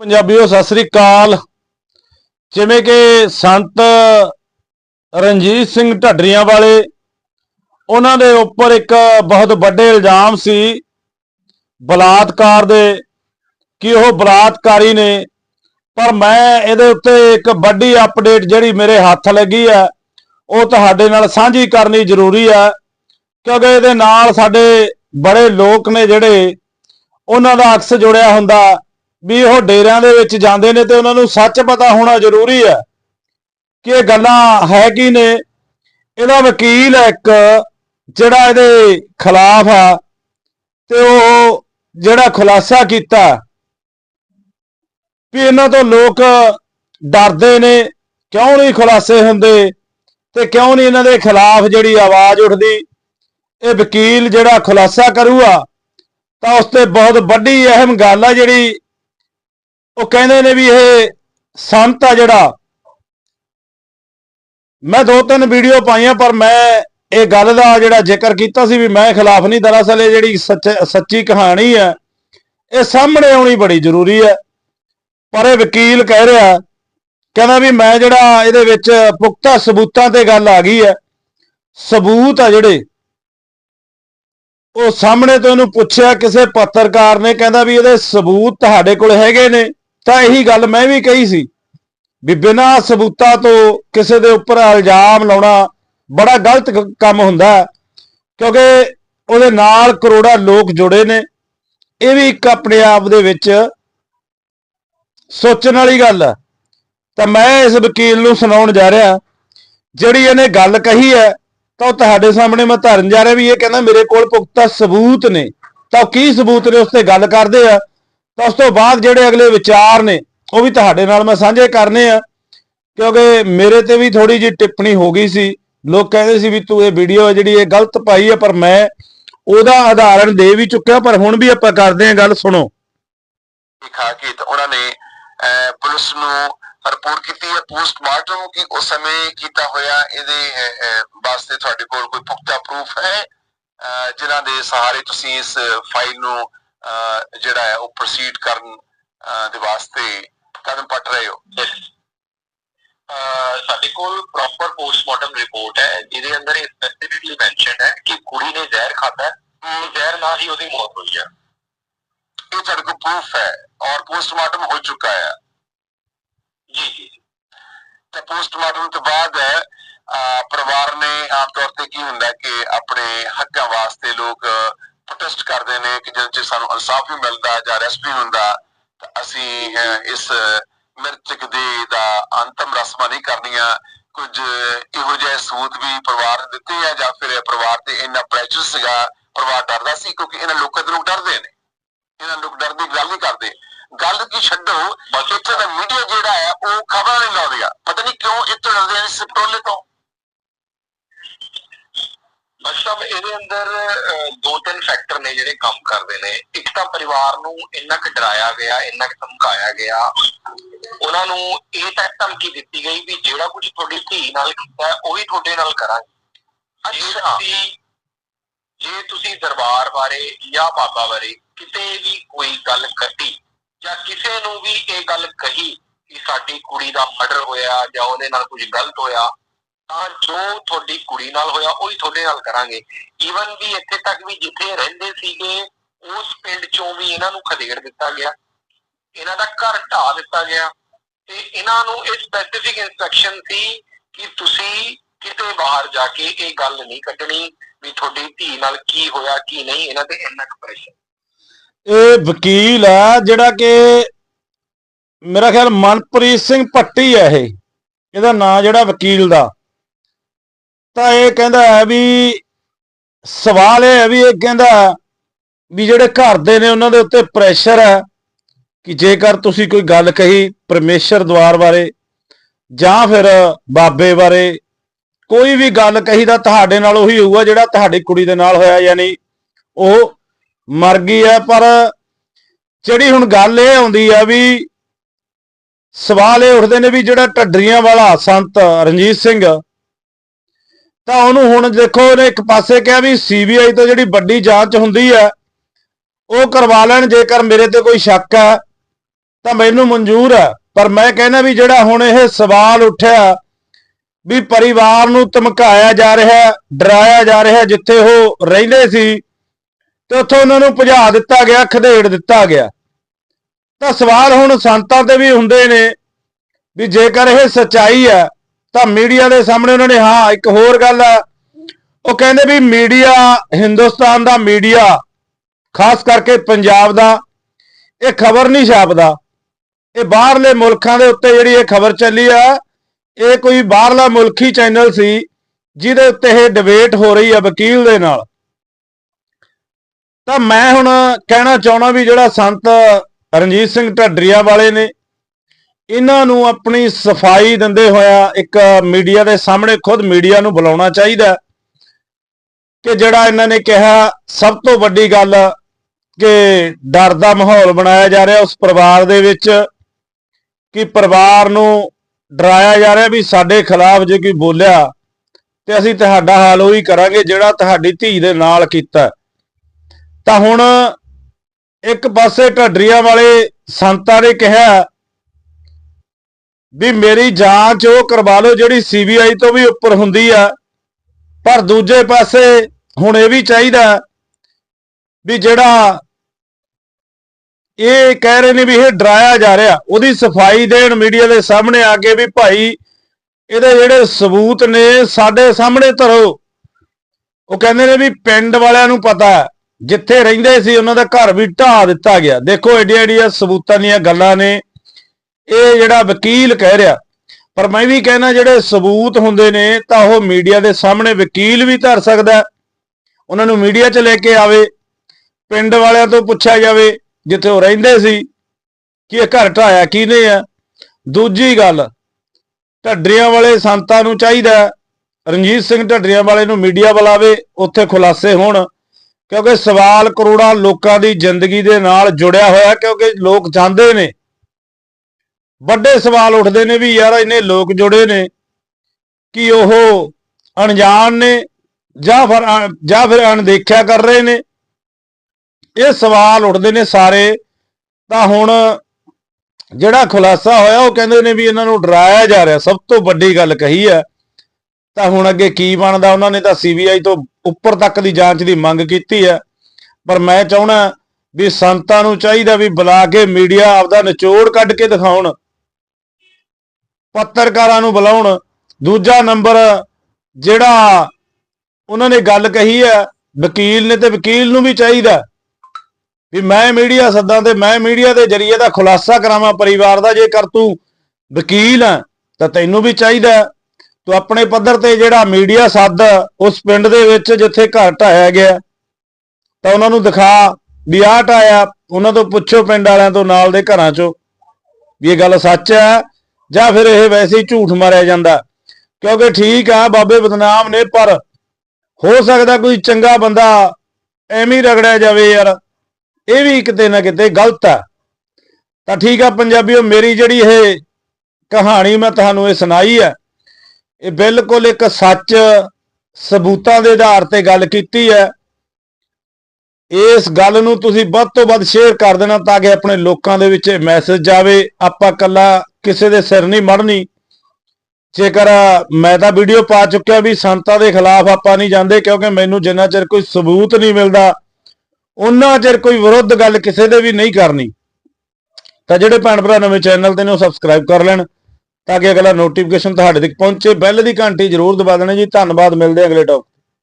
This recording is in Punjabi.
ਪੰਜਾਬੀਓ, ਸਤਿ ਸ੍ਰੀ ਅਕਾਲ। ਜਿਵੇਂ ਕਿ ਸੰਤ ਰਣਜੀਤ ਸਿੰਘ ਢੱਡਰੀਆਂ ਵਾਲੇ, ਉਹਨਾਂ ਦੇ ਉੱਪਰ ਇੱਕ ਬਹੁਤ ਵੱਡੇ ਇਲਜ਼ਾਮ ਸੀ ਬਲਾਤਕਾਰ ਦੇ, ਕਿ ਉਹ ਬਲਾਤਕਾਰੀ ਨੇ। ਪਰ ਮੈਂ ਇਹਦੇ ਉੱਤੇ ਇੱਕ ਵੱਡੀ ਅਪਡੇਟ ਜਿਹੜੀ ਮੇਰੇ ਹੱਥ ਲੱਗੀ ਹੈ, ਉਹ ਤੁਹਾਡੇ ਨਾਲ ਸਾਂਝੀ ਕਰਨੀ ਜ਼ਰੂਰੀ ਹੈ, ਕਿਉਂਕਿ ਇਹਦੇ ਨਾਲ ਸਾਡੇ ਬੜੇ ਲੋਕ ਨੇ ਜਿਹੜੇ, ਉਹਨਾਂ ਦਾ ਅਕਸ ਜੁੜਿਆ ਹੁੰਦਾ। ਵੀ ਉਹ ਡੇਰਿਆਂ ਦੇ ਵਿੱਚ ਜਾਂਦੇ ਨੇ ਤੇ ਉਹਨਾਂ ਨੂੰ ਸੱਚ ਪਤਾ ਹੋਣਾ ਜ਼ਰੂਰੀ ਹੈ ਕਿ ਇਹ ਗੱਲਾਂ ਹੈ ਕੀ ਨੇ। ਇਹਦਾ ਵਕੀਲ ਇੱਕ, ਜਿਹੜਾ ਇਹਦੇ ਖਿਲਾਫ ਆ ਤੇ ਉਹ ਜਿਹੜਾ ਖੁਲਾਸਾ ਕੀਤਾ ਵੀ ਇਹਨਾਂ ਤੋਂ ਲੋਕ ਡਰਦੇ ਨੇ, ਕਿਉਂ ਨਹੀਂ ਖੁਲਾਸੇ ਹੁੰਦੇ ਤੇ ਕਿਉਂ ਨਹੀਂ ਇਹਨਾਂ ਦੇ ਖਿਲਾਫ ਜਿਹੜੀ ਆਵਾਜ਼ ਉੱਠਦੀ। ਇਹ ਵਕੀਲ ਜਿਹੜਾ ਖੁਲਾਸਾ ਕਰੂਗਾ ਤਾਂ ਉਸ ਤੇ ਬਹੁਤ ਵੱਡੀ ਅਹਿਮ ਗੱਲ ਆ ਜਿਹੜੀ ਉਹ ਕਹਿੰਦੇ ਨੇ ਵੀ ਇਹ ਸੰਤ ਆ ਜਿਹੜਾ। ਮੈਂ ਦੋ ਤਿੰਨ ਵੀਡੀਓ ਪਾਈਆਂ, ਪਰ ਮੈਂ ਇਹ ਗੱਲ ਦਾ ਜਿਹੜਾ ਜ਼ਿਕਰ ਕੀਤਾ ਸੀ ਵੀ ਮੈਂ ਖਿਲਾਫ ਨਹੀਂ, ਦਰਅਸਲ ਇਹ ਜਿਹੜੀ ਸੱਚ- ਸੱਚੀ ਕਹਾਣੀ ਹੈ, ਇਹ ਸਾਹਮਣੇ ਆਉਣੀ ਬੜੀ ਜ਼ਰੂਰੀ ਹੈ। ਪਰ ਇਹ ਵਕੀਲ ਕਹਿ ਰਿਹਾ, ਕਹਿੰਦਾ ਵੀ ਮੈਂ ਜਿਹੜਾ ਇਹਦੇ ਵਿੱਚ ਪੁਖਤਾ ਸਬੂਤਾਂ ਤੇ ਗੱਲ ਆ ਗਈ ਹੈ, ਸਬੂਤ ਆ ਜਿਹੜੇ। ਉਹ ਸਾਹਮਣੇ ਤੋਂ ਇਹਨੂੰ ਪੁੱਛਿਆ, ਕਿਸੇ ਪੱਤਰਕਾਰ ਨੇ ਕਹਿੰਦਾ ਵੀ ਇਹਦੇ ਸਬੂਤ ਤੁਹਾਡੇ ਕੋਲ ਹੈਗੇ ਨੇ। ਤਾਂ ਇਹੀ ਗੱਲ ਮੈਂ ਵੀ ਕਹੀ ਸੀ ਵੀ ਬਿਨਾਂ ਸਬੂਤਾਂ ਤੋਂ ਕਿਸੇ ਦੇ ਉੱਪਰ ਇਲਜ਼ਾਮ ਲਾਉਣਾ ਬੜਾ ਗਲਤ ਕੰਮ ਹੁੰਦਾ ਹੈ, ਕਿਉਂਕਿ ਉਹਦੇ ਨਾਲ ਕਰੋੜਾਂ ਲੋਕ ਜੁੜੇ ਨੇ। ਇਹ ਵੀ ਇੱਕ ਆਪਣੇ ਆਪ ਦੇ ਵਿੱਚ ਸੋਚਣ ਵਾਲੀ ਗੱਲ ਹੈ। ਤਾਂ ਮੈਂ ਇਸ ਵਕੀਲ ਨੂੰ ਸੁਣਾਉਣ ਜਾ ਰਿਹਾ ਜਿਹੜੀ ਇਹਨੇ ਗੱਲ ਕਹੀ ਹੈ ਤਾਂ ਉਹ ਤੁਹਾਡੇ ਸਾਹਮਣੇ ਮੈਂ ਧਰਨ ਜਾ ਰਿਹਾ ਵੀ ਇਹ ਕਹਿੰਦਾ ਮੇਰੇ ਕੋਲ ਪੁਖਤਾ ਸਬੂਤ ਨੇ। ਤਾਂ ਉਹ ਕੀ ਸਬੂਤ ਨੇ ਉਸ ਤੇ ਗੱਲ ਕਰਦੇ ਆ। ਤਾਂ ਉਸ ਤੋਂ ਬਾਅਦ ਜਿਹੜੇ ਅਗਲੇ ਵਿਚਾਰ ਨੇ ਉਹ ਵੀ ਤੁਹਾਡੇ ਨਾਲ ਮੈਂ ਸਾਂਝੇ ਕਰਨੇ ਆ। ਕਿਉਂਕਿ ਮੇਰੇ ਤੇ ਵੀ ਥੋੜੀ ਜਿਹੀ ਟਿੱਪਣੀ ਹੋ ਗਈ ਸੀ। ਲੋਕ ਕਹਿੰਦੇ ਸੀ ਵੀ ਤੂੰ ਇਹ ਵੀਡੀਓ ਜਿਹੜੀ ਇਹ ਗਲਤ ਪਾਈ ਹੈ ਪਰ ਮੈਂ ਉਹਦਾ ਉਦਾਹਰਣ ਦੇ ਵੀ ਚੁੱਕਿਆ ਪਰ ਹੁਣ ਵੀ ਆਪਾਂ ਕਰਦੇ ਆ ਗੱਲ ਸੁਣੋ। ਦਿਖਾ ਕੇ ਉਹਨਾਂ ਨੇ ਪੁਲਿਸ ਨੂੰ ਰਿਪੋਰਟ ਕੀਤੀ ਹੈ ਪੋਸਟਮਾਰਟਮ ਕਿ ਉਸ ਸਮੇਂ ਕੀਤਾ ਹੋਇਆ ਇਹਦੇ ਵਾਸਤੇ ਤੁਹਾਡੇ ਕੋਲ ਕੋਈ ਪੁਖਤਾ ਪ੍ਰੂਫ ਹੈ? ਅਹ, ਜਿਨ੍ਹਾਂ ਦੇ ਸਹਾਰੇ ਤੁਸੀਂ ਇਸ ਫਾਈਲ ਨੂੰ ਜਿਹੜਾ ਹੈ ਉਹ ਪ੍ਰੋਸੀਡ ਕਰਨ ਦੇ ਵਾਸਤੇ ਕਦਮ ਪੱਟ ਰਹੇ ਹੋ। ਸਾਡੇ ਕੋਲ ਪ੍ਰੋਪਰ ਪੋਸਟਮਾਰਟਮ ਰਿਪੋਰਟ ਹੈ ਜਿਹਦੇ ਅੰਦਰ ਇਹ ਸਪੈਸੀਫਿਕਲੀ ਮੈਂਸ਼ਨ ਹੈ ਕਿ ਕੁੜੀ ਨੇ ਜ਼ਹਿਰ ਖਾਧਾ ਹੈ ਜ਼ਹਿਰ ਨਾਲ ਹੀ ਉਹਦੀ ਮੌਤ ਹੋਈ ਹੈ। ਇਹ ਸਾਡੇ ਕੋਲ ਪ੍ਰੂਫ ਹੈ ਔਰ ਪੋਸਟਮਾਰਟਮ ਹੋ ਚੁੱਕਾ ਹੈ। ਜੀ ਜੀ ਤੇ ਪੋਸਟਮਾਰਟਮ ਤੋਂ ਬਾਅਦ ਪਰਿਵਾਰ ਨੇ ਆਮ ਤੌਰ ਤੇ ਕੀ ਹੁੰਦਾ ਕਿ ਆਪਣੇ ਹੱਕਾਂ ਵਾਸਤੇ ਕਰਦੇ ਨੇ ਕਿ ਜਦੋਂ ਚਿਰ ਸਾਨੂੰ ਇਨਸਾਫ ਨਹੀਂ ਮਿਲਦਾ ਜਾਂ ਅਰੈਸਟ ਨਹੀਂ ਹੁੰਦਾ ਤਾਂ ਅਸੀਂ ਇਸ ਮ੍ਰਿਤਕ ਦੇ ਦਾ ਅੰਤਮ ਰਸਮਾਂ ਨਹੀਂ ਕਰਨੀਆਂ। ਕੁਝ ਇਹੋ ਜਿਹੇ ਸਬੂਤ ਵੀ ਪਰਿਵਾਰ ਦਿੱਤੇ ਆ ਜਾਂ ਫਿਰ ਪਰਿਵਾਰ ਤੇ ਇੰਨਾ ਪ੍ਰੈਸ਼ਰ ਸੀਗਾ ਪਰਿਵਾਰ ਡਰਦਾ ਸੀ ਕਿਉਂਕਿ ਇਹਨਾਂ ਲੋਕਾਂ ਤੋਂ ਲੋਕ ਡਰਦੇ ਨੇ। ਇਹਨਾਂ ਲੋਕ ਡਰ ਦੀ ਗੱਲ ਨਹੀਂ ਕਰਦੇ। ਗੱਲ ਕੀ ਛੱਡੋ ਇੱਥੇ ਦਾ ਮੀਡੀਆ ਜਿਹੜਾ ਹੈ ਉਹ ਖਬਰਾਂ ਨਹੀਂ ਲਾਉਂਦਾ ਪਤਾ ਨਹੀਂ ਕਿਉਂ ਇੱਥੇ ਡਰਦੇ ਨੇ ਇਸ ਟੋਲੇ ਤੋਂ। ਮਤਲਬ ਇਹਦੇ ਅੰਦਰ ਦੋ ਤਿੰਨ ਫੈਕਟਰ ਨੇ ਜਿਹੜੇ ਕੰਮ ਕਰਦੇ ਨੇ। ਇੱਕ ਤਾਂ ਪਰਿਵਾਰ ਨੂੰ ਇੰਨਾ ਕੁ ਡਰਾਇਆ ਗਿਆ ਇੰਨਾ ਕੁ ਧਮਕਾਇਆ ਗਿਆ। ਉਹਨਾਂ ਨੂੰ ਇਹ ਤੱਕ ਧਮਕੀ ਦਿੱਤੀ ਗਈ ਵੀ ਜਿਹੜਾ ਕੁਝ ਤੁਹਾਡੀ ਧੀ ਨਾਲ ਕੀਤਾ ਉਹ ਵੀ ਤੁਹਾਡੇ ਨਾਲ ਕਰਾਂਗੇ। ਜੇ ਤੁਸੀਂ ਜੇ ਤੁਸੀਂ ਦਰਬਾਰ ਬਾਰੇ ਜਾਂ ਬਾਬਾ ਬਾਰੇ ਕਿਤੇ ਵੀ ਕੋਈ ਗੱਲ ਕੱਢੀ ਜਾਂ ਕਿਸੇ ਨੂੰ ਵੀ ਇਹ ਗੱਲ ਕਹੀ ਕਿ ਸਾਡੀ ਕੁੜੀ ਦਾ ਮਰਡਰ ਹੋਇਆ ਜਾਂ ਉਹਦੇ ਨਾਲ ਕੁਝ ਗਲਤ ਹੋਇਆ ਤਾਂ ਜੋ ਤੁਹਾਡੀ ਕੁੜੀ ਨਾਲ ਹੋਇਆ, ਉਹੀ ਤੁਹਾਡੇ ਨਾਲ ਕਰਾਂਗੇ। ਈਵਨ ਵੀ ਇੱਥੇ ਤੱਕ ਵੀ ਜਿੱਥੇ ਰਹਿੰਦੇ ਸੀਗੇ, ਉਸ ਪਿੰਡ ਚੋਂ ਵੀ ਇਹਨਾਂ ਨੂੰ ਖਦੇੜ ਦਿੱਤਾ ਗਿਆ। ਇਹਨਾਂ ਦਾ ਘਰ ਢਾਹ ਦਿੱਤਾ ਗਿਆ। ਤੇ ਇਹਨਾਂ ਨੂੰ ਇਹ ਸਪੈਸੀਫਿਕ ਇਨਸਟਰਕਸ਼ਨ ਸੀ ਕਿ ਤੁਸੀਂ ਕਿਤੇ ਬਾਹਰ ਜਾ ਕੇ ਇਹ ਗੱਲ ਨਹੀਂ ਕੱਢਣੀ ਵੀ ਤੁਹਾਡੀ ਧੀ ਨਾਲ ਕੀ ਹੋਇਆ, ਕੀ ਨਹੀਂ, ਇਹਨਾਂ ਤੇ ਇੰਨਾ ਕੁ ਪ੍ਰੈਸ਼ਰ ਇਹ ਵਕੀਲ ਆ, ਜਿਹੜਾ ਕਿ ਮੇਰਾ ਖਿਆਲ ਮਨਪ੍ਰੀਤ ਸਿੰਘ ਭੱਟੀ ਹੈ ਇਹ। ਇਹਦਾ ਨਾਂ ਜਿਹੜਾ ਵਕੀਲ ਦਾ। ਤਾਂ ਇਹ ਕਹਿੰਦਾ ਹੈ ਵੀ ਸਵਾਲ ਇਹ ਹੈ ਵੀ ਇਹ ਕਹਿੰਦਾ ਵੀ ਜਿਹੜੇ ਘਰ ਦੇ ਨੇ ਉਹਨਾਂ ਦੇ ਉੱਤੇ ਪ੍ਰੈਸ਼ਰ ਹੈ ਕਿ ਜੇਕਰ ਤੁਸੀਂ ਕੋਈ ਗੱਲ ਕਹੀ ਪਰਮੇਸ਼ਰ ਦਵਾਰ ਬਾਰੇ ਜਾਂ ਫਿਰ ਬਾਬੇ ਬਾਰੇ ਕੋਈ ਵੀ ਗੱਲ ਕਹੀ ਤਾਂ ਤੁਹਾਡੇ ਨਾਲ ਉਹੀ ਹੋਊਗਾ ਜਿਹੜਾ ਤੁਹਾਡੀ ਕੁੜੀ ਦੇ ਨਾਲ ਹੋਇਆ, ਯਾਨੀ ਉਹ ਮਰ ਗਈ ਹੈ। ਪਰ ਜਿਹੜੀ ਹੁਣ ਗੱਲ ਇਹ ਆਉਂਦੀ ਆ ਵੀ ਸਵਾਲ ਇਹ ਉੱਠਦੇ ਨੇ ਵੀ ਜਿਹੜਾ ਢੱਡਰੀਆਂ ਵਾਲਾ ਸੰਤ ਰਣਜੀਤ ਸਿੰਘ ਤਾਂ ਉਹਨੂੰ ਹੁਣ ਦੇਖੋ ਉਹਨੇ ਇੱਕ ਪਾਸੇ ਕਿਹਾ ਵੀ ਸੀਬੀਆਈ ਤੋਂ ਜਿਹੜੀ ਵੱਡੀ ਜਾਂਚ ਹੁੰਦੀ ਹੈ, ਉਹ ਕਰਵਾ ਲੈਣ, ਜੇਕਰ ਮੇਰੇ ਤੇ ਕੋਈ ਸ਼ੱਕ ਹੈ, ਤਾਂ ਮੈਨੂੰ ਮਨਜ਼ੂਰ ਹੈ। ਪਰ ਮੈਂ ਕਹਿੰਦਾ ਵੀ ਜਿਹੜਾ ਹੁਣ ਇਹ ਸਵਾਲ ਉੱਠਿਆ ਵੀ ਪਰਿਵਾਰ ਨੂੰ ਧਮਕਾਇਆ ਜਾ ਰਿਹਾ ਡਰਾਇਆ ਜਾ ਰਿਹਾ ਜਿੱਥੇ ਉਹ ਰਹਿੰਦੇ ਸੀ, ਤੇ ਉੱਥੋਂ ਉਹਨਾਂ ਨੂੰ ਭਜਾ ਦਿੱਤਾ ਗਿਆ, ਖਦੇੜ ਦਿੱਤਾ ਗਿਆ। ਤਾਂ ਸਵਾਲ ਹੁਣ ਸੰਤਾਂ ਤੇ ਵੀ ਹੁੰਦੇ ਨੇ ਵੀ ਜੇਕਰ ਇਹ ਸੱਚਾਈ ਹੈ ਤਾਂ ਮੀਡੀਆ ਦੇ ਸਾਹਮਣੇ ਉਹਨਾਂ ਨੇ, ਹਾਂ, ਇੱਕ ਹੋਰ ਗੱਲ ਹੈ ਉਹ ਕਹਿੰਦੇ ਵੀ ਮੀਡੀਆ, ਹਿੰਦੁਸਤਾਨ ਦਾ ਮੀਡੀਆ, ਖਾਸ ਕਰਕੇ ਪੰਜਾਬ ਦਾ, ਇਹ ਖਬਰ ਨਹੀਂ ਛਾਪਦਾ। ਇਹ ਬਾਹਰਲੇ ਮੁਲਕਾਂ ਦੇ ਉੱਤੇ ਜਿਹੜੀ ਇਹ ਖਬਰ ਚੱਲੀ ਆ, ਇਹ ਕੋਈ ਬਾਹਰਲਾ ਮੁਲਕੀ ਚੈਨਲ ਸੀ, ਜਿਹਦੇ ਉੱਤੇ ਇਹ ਡਿਬੇਟ ਹੋ ਰਹੀ ਆ ਵਕੀਲ ਦੇ ਨਾਲ। ਤਾਂ ਮੈਂ ਹੁਣ ਕਹਿਣਾ ਚਾਹਣਾ ਵੀ ਜਿਹੜਾ ਸੰਤ ਰਣਜੀਤ ਸਿੰਘ ਢੱਡਰੀਆ ਵਾਲੇ ਨੇ ਇਹਨਾਂ ਨੂੰ ਆਪਣੀ ਸਫ਼ਾਈ ਦਿੰਦੇ ਹੋਇਆ ਇੱਕ ਮੀਡੀਆ ਦੇ ਸਾਹਮਣੇ ਖੁਦ ਮੀਡੀਆ ਨੂੰ ਬੁਲਾਉਣਾ ਚਾਹੀਦਾ ਕਿ ਜਿਹੜਾ ਇਹਨਾਂ ਨੇ ਕਿਹਾ, ਸਭ ਤੋਂ ਵੱਡੀ ਗੱਲ ਕਿ ਡਰ ਦਾ ਮਾਹੌਲ ਬਣਾਇਆ ਜਾ ਰਿਹਾ ਉਸ ਪਰਿਵਾਰ ਦੇ ਵਿੱਚ ਕਿ ਪਰਿਵਾਰ ਨੂੰ ਡਰਾਇਆ ਜਾ ਰਿਹਾ ਵੀ ਸਾਡੇ ਖਿਲਾਫ ਜੇ ਕੋਈ ਬੋਲਿਆ ਤੇ ਅਸੀਂ ਤੁਹਾਡਾ ਹਾਲ ਉਹੀ ਕਰਾਂਗੇ ਜਿਹੜਾ ਤੁਹਾਡੀ ਧੀ ਦੇ ਨਾਲ ਕੀਤਾ। ਤਾਂ ਹੁਣ ਇੱਕ ਪਾਸੇ ਢੱਡਰੀਆਂ ਵਾਲੇ ਸੰਤਾਂ ਨੇ ਕਿਹਾ ਵੀ ਮੇਰੀ ਜਾਂਚ ਉਹ ਕਰਵਾ ਲਓ ਜਿਹੜੀ ਸੀਬੀਆਈ ਤੋਂ ਵੀ ਉੱਪਰ ਹੁੰਦੀ ਆ। ਪਰ ਦੂਜੇ ਪਾਸੇ ਹੁਣ ਇਹ ਵੀ ਚਾਹੀਦਾ ਵੀ ਜਿਹੜਾ ਇਹ ਕਹਿ ਰਹੇ ਨੇ ਵੀ ਇਹ ਡਰਾਇਆ ਜਾ ਰਿਹਾ, ਉਹਦੀ ਸਫ਼ਾਈ ਦੇਣ ਮੀਡੀਆ ਦੇ ਸਾਹਮਣੇ ਆ ਕੇ ਵੀ ਭਾਈ ਇਹਦੇ ਜਿਹੜੇ ਸਬੂਤ ਨੇ ਸਾਡੇ ਸਾਹਮਣੇ ਧਰੋ। ਉਹ ਕਹਿੰਦੇ ਨੇ ਵੀ ਪਿੰਡ ਵਾਲਿਆਂ ਨੂੰ ਪਤਾ ਹੈ, ਜਿੱਥੇ ਰਹਿੰਦੇ ਸੀ ਉਹਨਾਂ ਦਾ ਘਰ ਵੀ ਢਾਹ ਦਿੱਤਾ ਗਿਆ। ਦੇਖੋ ਏਡੀਆਂ ਏਡੀਆਂ ਸਬੂਤਾਂ ਦੀਆਂ ਗੱਲਾਂ ਨੇ। ਇਹ ਜਿਹੜਾ ਵਕੀਲ ਕਹਿ ਰਿਹਾ, ਪਰ ਮੈਂ ਵੀ ਕਹਿਣਾ ਜਿਹੜੇ ਸਬੂਤ ਹੁੰਦੇ ਨੇ ਤਾਂ ਉਹ ਮੀਡੀਆ ਦੇ ਸਾਹਮਣੇ ਵਕੀਲ ਵੀ ਧਰ ਸਕਦਾ ਉਹਨਾਂ ਨੂੰ ਮੀਡੀਆ 'ਚ ਲੈ ਕੇ ਆਵੇ, ਪਿੰਡ ਵਾਲਿਆਂ ਤੋਂ ਪੁੱਛਿਆ ਜਾਵੇ, ਜਿੱਥੇ ਉਹ ਰਹਿੰਦੇ ਸੀ, ਕਿ ਇਹ ਘਰ ਢਾਇਆ ਕਿਹਨੇ ਆ। ਦੂਜੀ ਗੱਲ, ਢੱਡਰੀਆਂ ਵਾਲੇ ਸੰਤਾਂ ਨੂੰ ਚਾਹੀਦਾ ਰਣਜੀਤ ਸਿੰਘ ਢੱਡਰੀਆਂ ਵਾਲੇ ਨੂੰ ਮੀਡੀਆ ਬੁਲਾਵੇ, ਉੱਥੇ ਖੁਲਾਸੇ ਹੋਣ, ਕਿਉਂਕਿ ਸਵਾਲ ਕਰੋੜਾਂ ਲੋਕਾਂ ਦੀ ਜ਼ਿੰਦਗੀ ਦੇ ਨਾਲ ਜੁੜਿਆ ਹੋਇਆ, ਕਿਉਂਕਿ ਲੋਕ ਜਾਂਦੇ ਨੇ ਵੱਡੇ ਸਵਾਲ ਉੱਠਦੇ ਨੇ ਵੀ ਯਾਰ ਇੰਨੇ ਲੋਕ ਜੁੜੇ ਨੇ ਕਿ ਉਹ ਅਣਜਾਣ ਨੇ ਜਾਂ ਫਿਰ ਜਾਂ ਫਿਰ ਅਣਦੇਖਿਆ ਕਰ ਰਹੇ ਨੇ। ਇਹ ਸਵਾਲ ਉੱਠਦੇ ਨੇ ਸਾਰੇ। ਤਾਂ ਹੁਣ ਜਿਹੜਾ ਖੁਲਾਸਾ ਹੋਇਆ, ਉਹ ਕਹਿੰਦੇ ਨੇ ਵੀ ਇਹਨਾਂ ਨੂੰ ਡਰਾਇਆ ਜਾ ਰਿਹਾ। ਸਭ ਤੋਂ ਵੱਡੀ ਗੱਲ ਕਹੀ ਹੈ। ਤਾਂ ਹੁਣ ਅੱਗੇ ਕੀ ਬਣਦਾ, ਉਹਨਾਂ ਨੇ ਤਾਂ ਸੀਬੀਆਈ ਤੋਂ ਉੱਪਰ ਤੱਕ ਦੀ ਜਾਂਚ ਦੀ ਮੰਗ ਕੀਤੀ ਹੈ। ਪਰ ਮੈਂ ਚਾਹਣਾ ਵੀ ਸੰਤਾਂ ਨੂੰ ਚਾਹੀਦਾ ਵੀ ਬੁਲਾ ਕੇ ਮੀਡੀਆ ਆਪਦਾ ਨਿਚੋੜ ਕੱਢ ਕੇ ਦਿਖਾਉਣ। ਪੱਤਰਕਾਰਾਂ ਨੂੰ ਬੁਲਾਉਣ। ਦੂਜਾ ਨੰਬਰ ਜਿਹੜਾ ਉਹਨਾਂ ਨੇ ਗੱਲ ਕਹੀ ਹੈ, ਵਕੀਲ ਨੇ ਤੇ ਵਕੀਲ ਨੂੰ ਵੀ ਚਾਹੀਦਾ। ਵੀ ਮੈਂ ਮੀਡੀਆ ਸੱਦਾਂ ਤੇ ਮੈਂ ਮੀਡੀਆ ਦੇ ਜ਼ਰੀਏ ਦਾ ਖੁਲਾਸਾ ਕਰਾਵਾਂ, ਪਰਿਵਾਰ ਦਾ ਜੇਕਰ ਤੂੰ ਵਕੀਲ ਆ, ਤਾਂ ਤੈਨੂੰ ਵੀ ਚਾਹੀਦਾ। ਤੂੰ ਆਪਣੇ ਪੱਧਰ ਤੇ ਜਿਹੜਾ ਮੀਡੀਆ ਸੱਦ, ਉਸ ਪਿੰਡ ਦੇ ਵਿੱਚ ਜਿੱਥੇ ਘਰ ਢਾਇਆ ਗਿਆ, ਤਾਂ ਉਹਨਾਂ ਨੂੰ ਦਿਖਾ ਵੀ ਆਹ ਢਾਇਆ, ਉਹਨਾਂ ਤੋਂ ਪੁੱਛੋ ਪਿੰਡ ਵਾਲਿਆਂ ਤੋਂ, ਨਾਲ ਦੇ ਘਰਾਂ ਚੋਂ। ਵੀ ਇਹ ਗੱਲ ਸੱਚ ਹੈ ਜਾਂ ਫਿਰ ਇਹ ਵੈਸੇ ਹੀ ਝੂਠ ਮਾਰਿਆ ਜਾਂਦਾ। ਕਿਉਂਕਿ ਠੀਕ ਆ, ਬਾਬੇ ਬਦਨਾਮ ਨੇ, ਪਰ ਹੋ ਸਕਦਾ ਕੋਈ ਚੰਗਾ ਬੰਦਾ ਐਵੇਂ ਰਗੜਿਆ ਜਾਵੇ ਯਾਰ। ਇਹ ਵੀ ਕਿਤੇ ਨਾ ਕਿਤੇ ਗਲਤ ਆ। ਤਾਂ ਠੀਕ ਆ ਪੰਜਾਬੀਓ, ਮੇਰੀ ਜਿਹੜੀ ਇਹ ਕਹਾਣੀ ਮੈਂ ਤੁਹਾਨੂੰ ਇਹ ਸੁਣਾਈ ਹੈ ਇਹ ਬਿਲਕੁਲ ਇੱਕ ਸੱਚ ਸਬੂਤਾਂ ਦੇ ਆਧਾਰ ਤੇ ਗੱਲ ਕੀਤੀ ਹੈ ਇਸ ਗੱਲ ਨੂੰ ਤੁਸੀਂ ਵੱਧ ਤੋਂ ਵੱਧ ਸ਼ੇਅਰ ਕਰ ਦੇਣਾ ਤਾਂ ਕਿ ਆਪਣੇ ਲੋਕਾਂ ਦੇ ਵਿੱਚ ਇਹ ਮੈਸੇਜ ਜਾਵੇ ਆਪਾਂ ਕੱਲਾ ਕਿਸੇ ਦੇ ਸਿਰ ਨਹੀਂ ਮੜਨੀ। ਜੇਕਰ ਮੈਂ ਤਾਂ ਵੀਡੀਓ ਪਾ ਚੁੱਕਿਆ ਵੀ ਸੰਤਾਂ ਦੇ ਖਿਲਾਫ ਆਪਾਂ ਨਹੀਂ ਜਾਂਦੇ ਕਿਉਂਕਿ ਮੈਨੂੰ ਜਿੰਨਾ ਚਿਰ ਕੋਈ ਸਬੂਤ ਨਹੀਂ ਮਿਲਦਾ ਉਹਨਾਂ ਚਿਰ ਕੋਈ ਵਿਰੁੱਧ ਗੱਲ ਕਿਸੇ ਦੇ ਵੀ ਨਹੀਂ ਕਰਨੀ। ਤਾਂ ਜਿਹੜੇ ਭੈਣ ਭਰਾ ਨਵੇਂ ਚੈਨਲ ਤੇ ਨੇ, ਉਹ ਸਬਸਕ੍ਰਾਈਬ ਕਰ ਲੈਣ ਤਾਂ ਕਿ ਅਗਲਾ ਨੋਟੀਫਿਕੇਸ਼ਨ ਤੁਹਾਡੇ ਤੱਕ ਪਹੁੰਚੇ। ਬੈਲ ਦੀ ਘੰਟੀ ਜ਼ਰੂਰ ਦਬਾ ਦੇਣਾ ਜੀ। ਧੰਨਵਾਦ, ਮਿਲਦੇ ਅਗਲੇ ਟੌਪ